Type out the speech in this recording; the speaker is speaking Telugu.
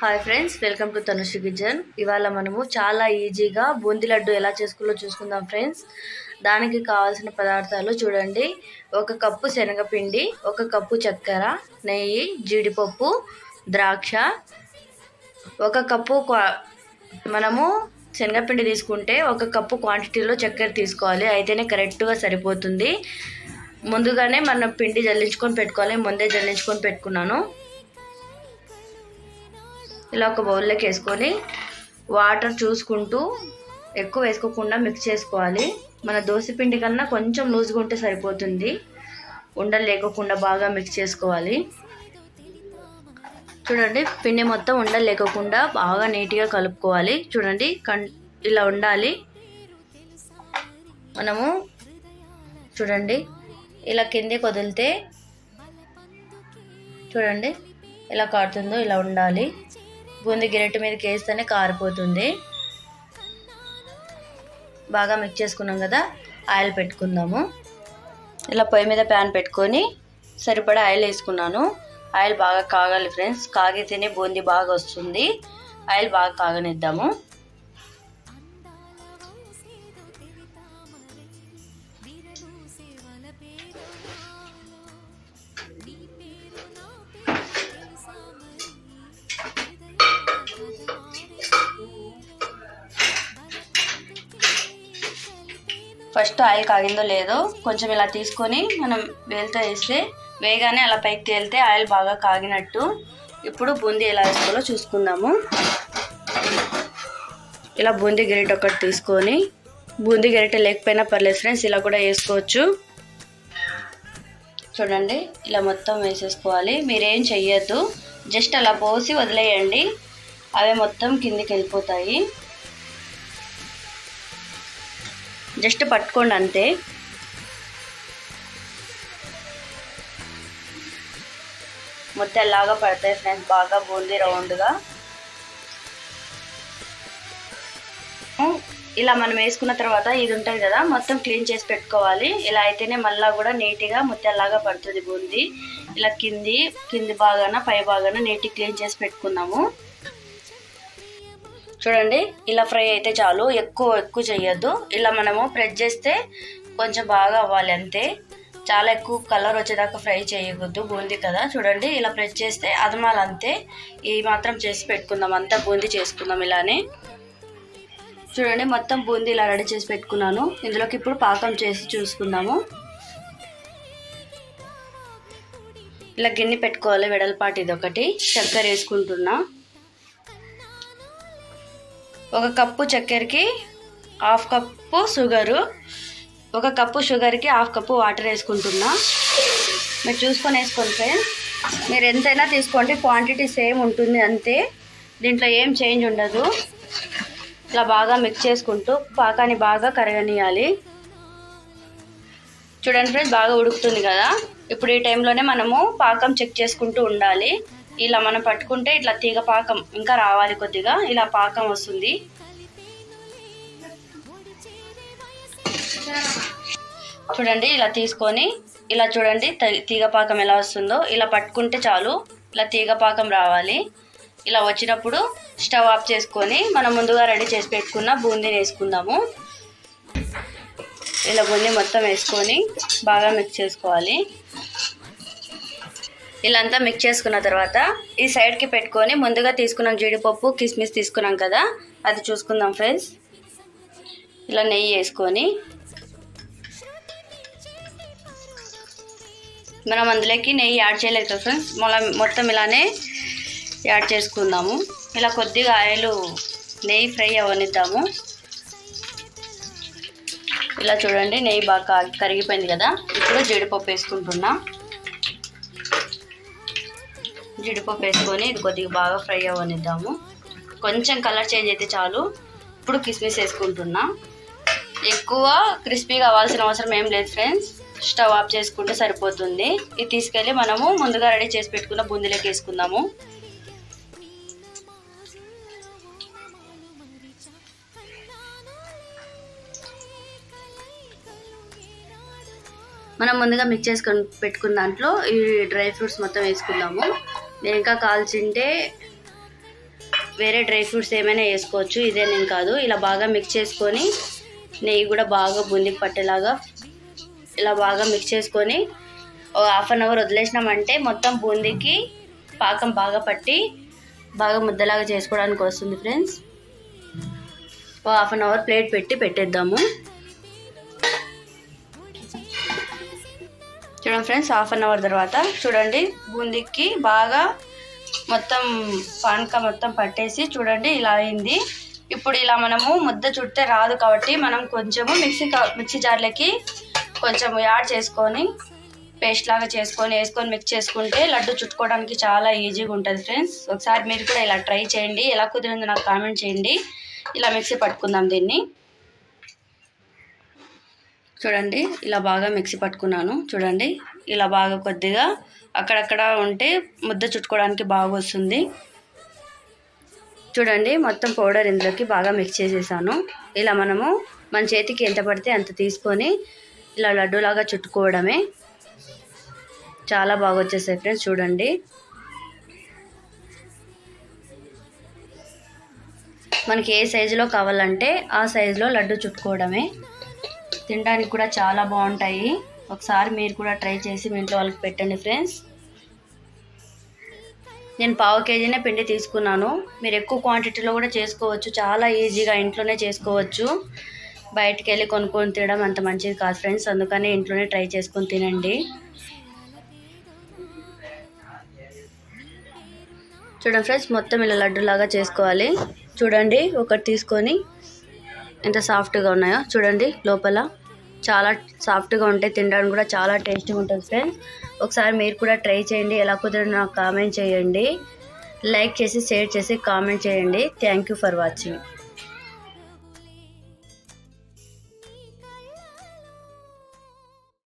Hi friends welcome to Tanushree kitchen ఇవాళ మనము చాలా ఈజీగా బూందీ లడ్డు ఎలా చేసుకోలో చూసుకుందాం ఫ్రెండ్స్ దానికి కావాల్సిన పదార్థాలు చూడండి. ఒక కప్పు శనగపిండి ఒక కప్పు చక్కెర నెయ్యి జీడిపప్పు ద్రాక్ష ఒక కప్పు క్వా- మనము శనగపిండి తీసుకుంటే ఒక కప్పు క్వాంటిటీలో చక్కెర తీసుకోవాలి. అయితేనే కరెక్ట్గా సరిపోతుంది. ముందుగానే మనం పిండి జల్లించుకొని పెట్టుకోవాలి ముందే జల్లించుకొని పెట్టుకున్నాను. ఇలా ఒక బౌల్లోకి వేసుకొని వాటర్ చూసుకుంటూ ఎక్కువ వేసుకోకుండా మిక్స్ చేసుకోవాలి. మన దోశ పిండి కన్నా కొంచెం లూజ్గా ఉంటే సరిపోతుంది. ఉండలు లేకోకుండా బాగా మిక్స్ చేసుకోవాలి. చూడండి పిండి మొత్తం ఉండలు లేకోకుండా బాగా నీట్గా కలుపుకోవాలి. చూడండి కన్ ఇలా ఉండాలి. మనము చూడండి ఇలా కిందకి వదిలితే చూడండి ఎలా కారుతుందో ఇలా ఉండాలి. బూందీ గిరెట్ మీదకి వేస్తేనే కారిపోతుంది. బాగా మిక్స్ చేసుకున్నాం కదా ఆయిల్ పెట్టుకుందాము. ఇలా పొయ్యి మీద ప్యాన్ పెట్టుకొని సరిపడా ఆయిల్ వేసుకున్నాను. ఆయిల్ బాగా కాగాలి ఫ్రెండ్స్ కాగితేనే బూందీ బాగా వస్తుంది. ఆయిల్ బాగా కాగనిద్దాము. ఫస్ట్ ఆయిల్ కాగిందో లేదో కొంచెం ఇలా తీసుకొని మనం వేలుతో వేస్తే వేగానే అలా పైకి తేలితే ఆయిల్ బాగా కాగినట్టు ఇప్పుడు బూందీ ఎలా వేసుకోవాలో చూసుకుందాము. ఇలా బూందీ గరిటె ఒకటి తీసుకొని బూందీ గరిటె లేకపోయినా పర్లేదు ఫ్రెండ్స్ ఇలా కూడా వేసుకోవచ్చు. చూడండి ఇలా మొత్తం వేసేసుకోవాలి. మీరేం చెయ్యొద్దు. జస్ట్ అలా పోసి వదిలేయండి. అవే మొత్తం కిందికి వెళ్ళిపోతాయి. జస్ట్ పట్టుకోండి అంతే. ముద్దలాగా పడతాయి ఫ్రెండ్స్ బాగా బూందీ రౌండ్గా. ఇలా మనం వేసుకున్న తర్వాత ఇది ఉంటుంది కదా మొత్తం క్లీన్ చేసి పెట్టుకోవాలి. ఇలా అయితేనే మళ్ళీ కూడా నీట్గా ముద్దలాగా పడుతుంది బూంది. ఇలా కింది కింది బాగాన పై బాగాన నీట్గా క్లీన్ చేసి పెట్టుకున్నాము. చూడండి ఇలా ఫ్రై అయితే చాలు. ఎక్కువ ఎక్కువ చేయొద్దు ఇలా మనము ప్రెస్ చేస్తే కొంచెం బాగా అవ్వాలి అంతే. చాలా ఎక్కువ కలర్ వచ్చేదాకా ఫ్రై చేయకూడదు బూందీ కదా. చూడండి ఇలా ప్రెస్ చేస్తే అదమాలు అంతే. ఈ మాత్రం చేసి పెట్టుకుందాం. అంతా బూందీ చేసుకుందాం ఇలానే. చూడండి మొత్తం బూందీ ఇలా రెడీ చేసి పెట్టుకున్నాను. ఇందులోకి ఇప్పుడు పాకం చేసి చూసుకుందాము. ఇలా గిన్నె పెట్టుకోవాలి. వెడల్పాటి ఇది ఒకటి చక్కెర వేసుకుంటున్నా. ఒక కప్పు చక్కెరకి హాఫ్ కప్పు షుగరు ఒక కప్పు షుగర్కి హాఫ్ కప్పు వాటర్ వేసుకుంటున్నా. మీరు చూసుకొని వేసుకోండి ఫ్రెండ్స్. మీరు ఎంతైనా తీసుకోండి క్వాంటిటీ సేమ్ ఉంటుంది అంతే. దీంట్లో ఏం చేంజ్ ఉండదు. ఇలా బాగా మిక్స్ చేసుకుంటూ పాకాన్ని బాగా కరగనియాలి. చూడండి ఫ్రెండ్స్ బాగా ఉడుకుతుంది కదా. ఇప్పుడు ఈ టైంలోనే మనము పాకం చెక్ చేసుకుంటూ ఉండాలి. ఇలా మనం పట్టుకుంటే ఇట్లా తీగ పాకం ఇంకా రావాలి కొద్దిగా. ఇలా పాకం వస్తుంది. చూడండి ఇలా తీసుకొని ఇలా చూడండి తీగ పాకం ఎలా వస్తుందో. ఇలా పట్టుకుంటే చాలు ఇలా తీగ పాకం రావాలి. ఇలా వచ్చినప్పుడు స్టవ్ ఆఫ్ చేసుకొని మనం ముందుగా రెడీ చేసి పెట్టుకున్న బూందీని వేసుకుందాము. ఇలా బూందీ మొత్తం వేసుకొని బాగా మిక్స్ చేసుకోవాలి. ఇలా అంతా మిక్స్ చేసుకున్న తర్వాత ఈ సైడ్కి పెట్టుకొని ముందుగా తీసుకున్నాం జీడిపప్పు కిస్మిస్ తీసుకున్నాం కదా. అది చూసుకుందాం ఫ్రెండ్స్ ఇలా నెయ్యి వేసుకొని మనం అందులోకి నెయ్యి యాడ్ చేయలేదు కదా ఫ్రెండ్స్ మళ్ళీ మొత్తం ఇలానే యాడ్ చేసుకుందాము. ఇలా కొద్దిగా ఆయిల్ నెయ్యి ఫ్రై అవనిద్దాము. ఇలా చూడండి నెయ్యి బాగా కరిగిపోయింది కదా. ఇప్పుడు జీడిపప్పు వేసుకుంటున్నా. జీడిపప్పు వేసుకొని ఇది కొద్దిగా బాగా ఫ్రై అవ్వనిద్దాము. కొంచెం కలర్ చేంజ్ అయితే చాలు. ఇప్పుడు కిస్మిస్ వేసుకుంటున్నా. ఎక్కువ క్రిస్పీ కావాల్సిన అవసరం ఏం లేదు ఫ్రెండ్స్. స్టవ్ ఆఫ్ చేసుకుంటే సరిపోతుంది. ఇది తీసుకెళ్ళి మనము ముందుగా రెడీ చేసి పెట్టుకున్న బూందీలోకి వేసుకుందాము. మనం ముందుగా మిక్స్ చేసుకొని పెట్టుకున్న దాంట్లో ఈ డ్రై ఫ్రూట్స్ మొత్తం వేసుకుందాము. నేను ఇంకా కాల్చింటే వేరే డ్రై ఫ్రూట్స్ ఏమైనా వేసుకోవచ్చు ఇదే నేను కాదు. ఇలా బాగా మిక్స్ చేసుకొని నెయ్యి కూడా బాగా బుందికి పట్టేలాగా ఇలా బాగా మిక్స్ చేసుకొని హాఫ్ అన్ అవర్ వదిలేసినామంటే మొత్తం బూందీకి పాకం బాగా పట్టి బాగా ముద్దలాగా చేసుకోవడానికి వస్తుంది ఫ్రెండ్స్ ఓ హాఫ్ అన్ అవర్ ప్లేట్ పెట్టి పెట్టేద్దాము. చూడండి ఫ్రెండ్స్ హాఫ్ అన్ అవర్ తర్వాత చూడండి బూందీకి బాగా మొత్తం పానక మొత్తం పట్టేసి చూడండి ఇలా అయింది. ఇప్పుడు ఇలా మనము ముద్ద చుడితే రాదు కాబట్టి మనం కొంచెము మిక్సీ కా- మిక్సీ జార్లకి కొంచెం యాడ్ చేసుకొని పేస్ట్ లాగా చేసుకొని వేసుకొని మిక్స్ చేసుకుంటే లడ్డు చుట్టుకోవడానికి చాలా ఈజీగా ఉంటుంది ఫ్రెండ్స్. ఒకసారి మీరు కూడా ఇలా ట్రై చేయండి. ఎలా కుదిరిందో నాకు కామెంట్ చేయండి. ఇలా మిక్సీ పట్టుకుందాం దీన్ని. చూడండి ఇలా బాగా మిక్సీ పట్టుకున్నాను. చూడండి ఇలా బాగా కొద్దిగా అక్కడక్కడ ఉంటే ముద్ద చుట్టుకోవడానికి బాగా వస్తుంది. చూడండి మొత్తం పౌడర్ ఇందులోకి బాగా మిక్స్ చేసేసాను. ఇలా మనము మన చేతికి ఎంత పడితే అంత తీసుకొని ఇలా లడ్డూలాగా చుట్టుకోవడమే. చాలా బాగా వచ్చేసాయి ఫ్రెండ్స్ చూడండి. మనకి ఏ సైజులో కావాలంటే ఆ సైజులో లడ్డు చుట్టుకోవడమే. తినడానికి కూడా చాలా బాగుంటాయి. ఒకసారి మీరు కూడా ట్రై చేసి మీ ఇంట్లో వాళ్ళకి పెట్టండి ఫ్రెండ్స్. నేను పావు కేజీనే పిండి తీసుకున్నాను. మీరు ఎక్కువ క్వాంటిటీలో కూడా చేసుకోవచ్చు. చాలా ఈజీగా ఇంట్లోనే చేసుకోవచ్చు. బయటికి వెళ్ళి కొనుక్కొని తినడం అంత మంచిది కాదు ఫ్రెండ్స్. అందుకని ఇంట్లోనే ట్రై చేసుకొని తినండి. చూడండి ఫ్రెండ్స్ మొత్తం ఇలా లడ్డులాగా చేసుకోవాలి. చూడండి ఒకటి తీసుకొని ఎంత సాఫ్ట్గా ఉన్నాయో చూడండి లోపల. చాలా సాఫ్ట్గా ఉంటాయి తినడానికి కూడా చాలా టేస్ట్గా ఉంటుంది ఫ్రెండ్స్. ఒకసారి మీరు కూడా ట్రై చేయండి ఎలా కుదిరిన నాకు కామెంట్ చేయండి. లైక్ చేసి షేర్ చేసి కామెంట్ చేయండి. Thank you for watching.